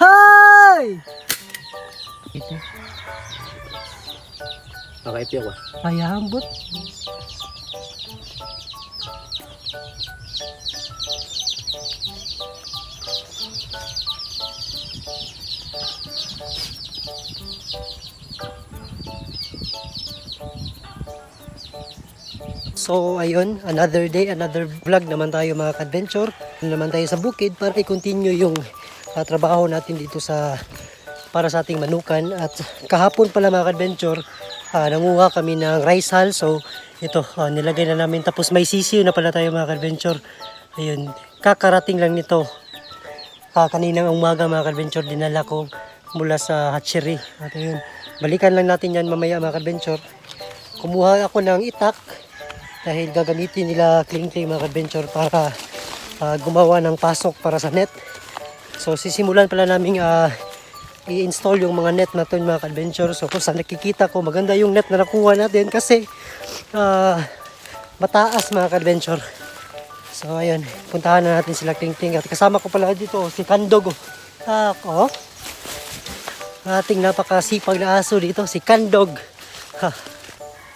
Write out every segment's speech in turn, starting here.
Hay! Ito. Nakaipiyak ba? Kaya hambot. So ayun, another day, another vlog naman tayo mga adventure naman tayo sa bukid para i-continue yung ah, trabaho natin dito sa para sa ating manukan. At kahapon pala mga adventure ah, nanguha kami ng rice hull. So ito ah, nilagay na namin. Tapos may sisiw na pala tayo mga adventure ayun kakarating lang nito. Ah, kaninang umaga mga adventure dinala ko mula sa hatchery. At ayun balikan lang natin yan mamaya mga adventure kumuha ako ng itak dahil gagamitin nila Kling Kling mga adventure para ah, gumawa ng pasok para sa net so sisimulan pala namin ah, i-install yung mga net natin mga adventure so kung saan nakikita ko maganda yung net na nakuha natin kasi ah, mataas mga adventure so ayun puntahan na natin sila Kling Kling at kasama ko pala dito si Kandog. Ah, oh. ating napakasipag na aso dito si Kandog ha.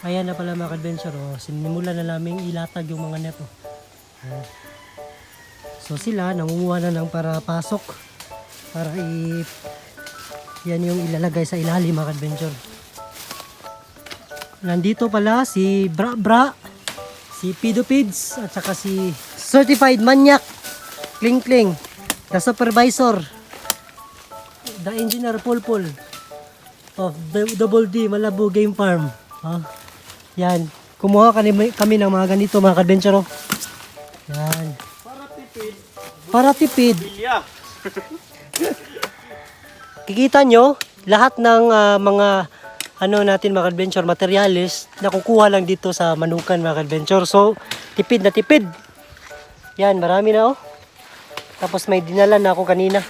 Ayan na pala mga adventure oh. Sinimulan na namin ilatag yung mga net oh. Ah. So sila nangunguha na ng para pasok para i yan yung ilalagay sa ilalim mga adventure. Nandito pala si Bra Bra, si Pido Pids at saka si Certified Manyak Kling Kling, the supervisor, the engineer Pulpul of the Double D Malabo Game Farm. Ah. Yan. Kumuha kami, kami ng mga ganito mga adventure. Oh. Yan. Para tipid. Kikita nyo, lahat ng ah, mga ano natin mga adventure materials nakukuha lang dito sa Manukan mga adventure. So, tipid na tipid. Yan, marami na oh. Tapos may dinala na ako kanina.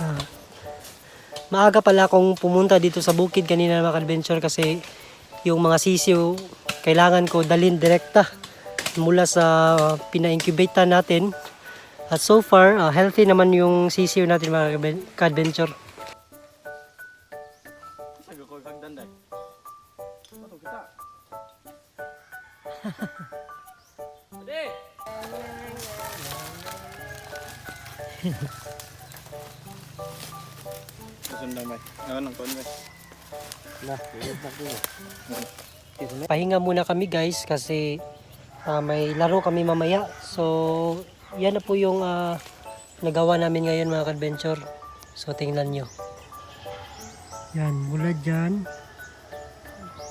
Ah. maaga pala akong pumunta dito sa bukid kanina mga adventure kasi yung mga sisiw kailangan ko dalhin direkta mula sa pina-incubate natin. At so far, ah, healthy naman yung sisiw natin mga ka-adventure. Pahinga muna kami guys kasi ah, may laro kami mamaya. So, yan na po yung ah, nagawa namin ngayon mga ka-adventure. So, tingnan nyo. Yan, mula dyan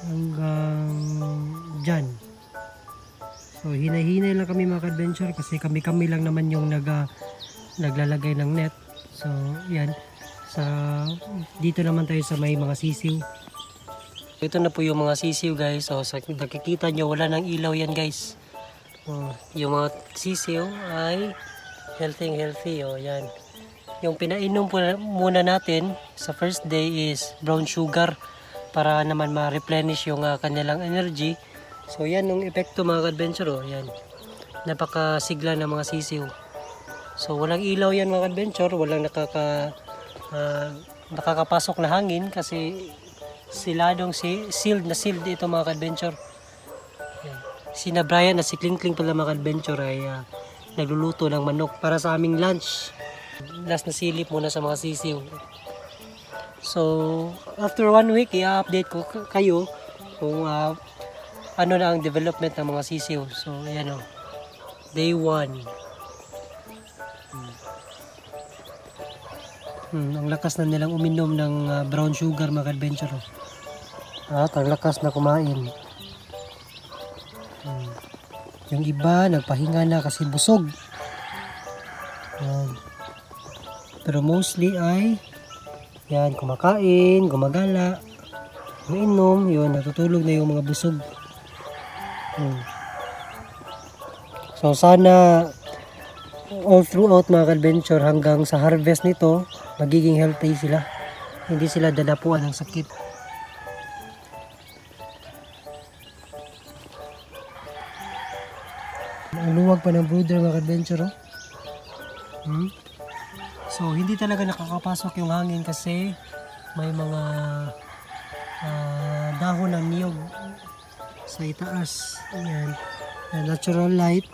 hanggang dyan. So, hinay-hinay lang kami mga ka-adventure kasi kami-kami lang naman yung naga, naglalagay ng net. So, yan. Sa, dito naman tayo sa may mga sisiw. Ito na po yung mga sisiw guys. So, sa nakikita nyo, wala nang ilaw yan guys. Oh, yung mga sisiw ay healthy healthy. Oh, yan. Yung pinainom po na- muna natin sa first day is brown sugar para naman ma-replenish yung ah, kanilang energy. So yan yung epekto mga adventure oh. Yan. Napakasigla ng mga sisiw. So walang ilaw yan mga adventure, walang nakaka ah, nakakapasok na hangin kasi siladong si sealed na sealed ito mga adventure. Sina Brian at si Kling Kling pala mga adventure ay ah, nagluluto ng manok para sa aming lunch. Last na silip muna sa mga sisiw. So, after one week, i-update ko kayo kung ah, ano na ang development ng mga sisiw. So, ayan o. Day 1. Hmm. Hmm, ang lakas na nilang uminom ng ah, brown sugar mga adventure. oh. At ang lakas na kumain. Yung iba, nagpahinga na kasi busog. Yan. Pero mostly ay yan, kumakain, gumagala, umiinom, yun, natutulog na yung mga busog. Hmm. So sana all throughout mga adventure hanggang sa harvest nito, magiging healthy sila. Hindi sila dadapuan ng sakit. Ang luwag pa ng brooder mga adventure, oh. Hmm? So hindi talaga nakakapasok yung hangin kasi may mga ah, dahon ng niyog sa itaas. Ayan. Na natural light.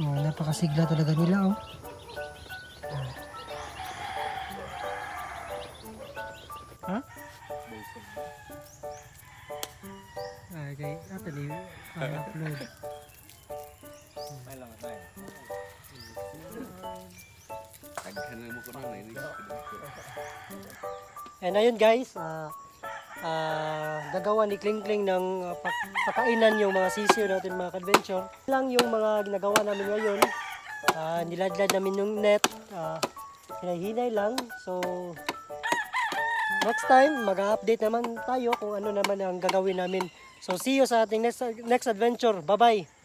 Oh, napakasigla talaga nila oh. Ha? Ah, okay. Ato ni upload. May lang, may. And ayun guys, ah ah, gagawa ni Kling Kling ng pak- pakainan yung mga sisiyo natin mga adventure. Lang yung mga ginagawa namin ngayon. Ah, niladlad namin yung net. ah, hinay-hinay lang. So, next time, mag-update naman tayo kung ano naman ang gagawin namin. So, see you sa ating next, next adventure. Bye-bye!